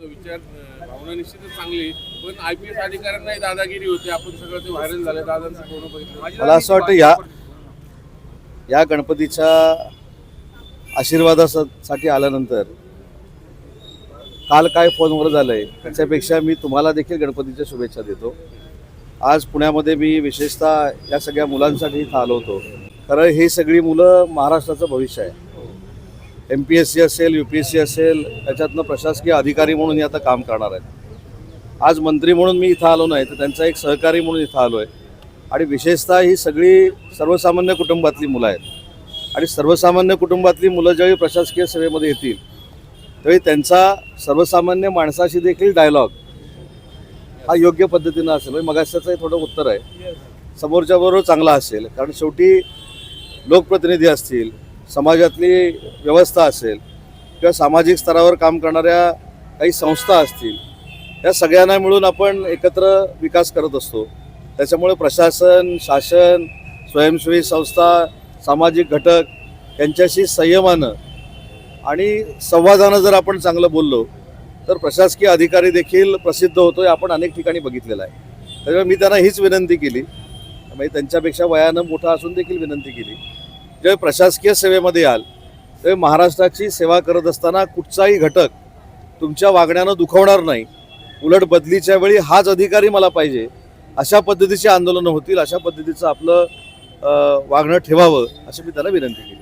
विचार भावना निश्चितच चांगली पण आय पी एस अधिकाऱ्यांनाही दादागिरी होती. आपण सगळं ते व्हायरल झालं दादांचं पूर्ण बघितलं मला असं वाटतं या या गणपतीच्या आशीर्वादासाठी आल्यानंतर काल काय फोनवर झालंय त्याच्यापेक्षा मी तुम्हाला देखील गणपतीच्या शुभेच्छा देतो. आज पुण्यामध्ये मी विशेषतः या सगळ्या मुलांसाठी इथं आलो होतो. खरं हे सगळी मुलं महाराष्ट्राचं भविष्य आहे. एम पी एस सी असेल यू पी एस सी असेल त्याच्यातनं प्रशासकीय अधिकारी म्हणून हे आता काम करणार आहेत. आज मंत्री म्हणून मी इथं आलो नाही तर त्यांचा एक सहकारी म्हणून इथं आलो आहे आणि विशेषतः ही सगळी सर्वसामान्य कुटुंबातली मुलं आहेत. आणि सर्वसामान्य कुटुंबातली मुलं ज्यावेळी प्रशासकीय सेवेमध्ये येतील त्यावेळी त्यांचा सर्वसामान्य माणसाशी देखील डायलॉग हा योग्य पद्धतीनं असेल. म्हणजे मगाशाचं थोडं उत्तर आहे. समोरच्याबरोबर चांगला असेल. कारण शेवटी लोकप्रतिनिधी असतील समाजातली व्यवस्था असेल किंवा सामाजिक स्तरावर काम करणाऱ्या काही संस्था असतील या सगळ्यांना मिळून आपण एकत्र विकास करत असतो. त्याच्यामुळे प्रशासन शासन स्वयंसेवी संस्था सामाजिक घटक यांच्याशी संयमानं आणि संवादानं जर आपण चांगलं बोललो तर प्रशासकीय अधिकारी देखील प्रसिद्ध होतो आपण अनेक ठिकाणी बघितलेलं आहे. त्याच्यामुळे मी त्यांना हीच विनंती केली. म्हणजे त्यांच्यापेक्षा वयानं मोठा असून देखील विनंती केली. ज्यावेळी प्रशासकीय सेवेमध्ये याल त्यावेळी महाराष्ट्राची सेवा करत असताना कुठचाही घटक तुमच्या वागण्यानं दुखवणार नाही. उलट बदलीच्या वेळी हाच अधिकारी मला पाहिजे. अशा पद्धतीची आंदोलनं होतील अशा पद्धतीचं आपलं वागणं ठेवावं अशी मी त्याला विनंती केली.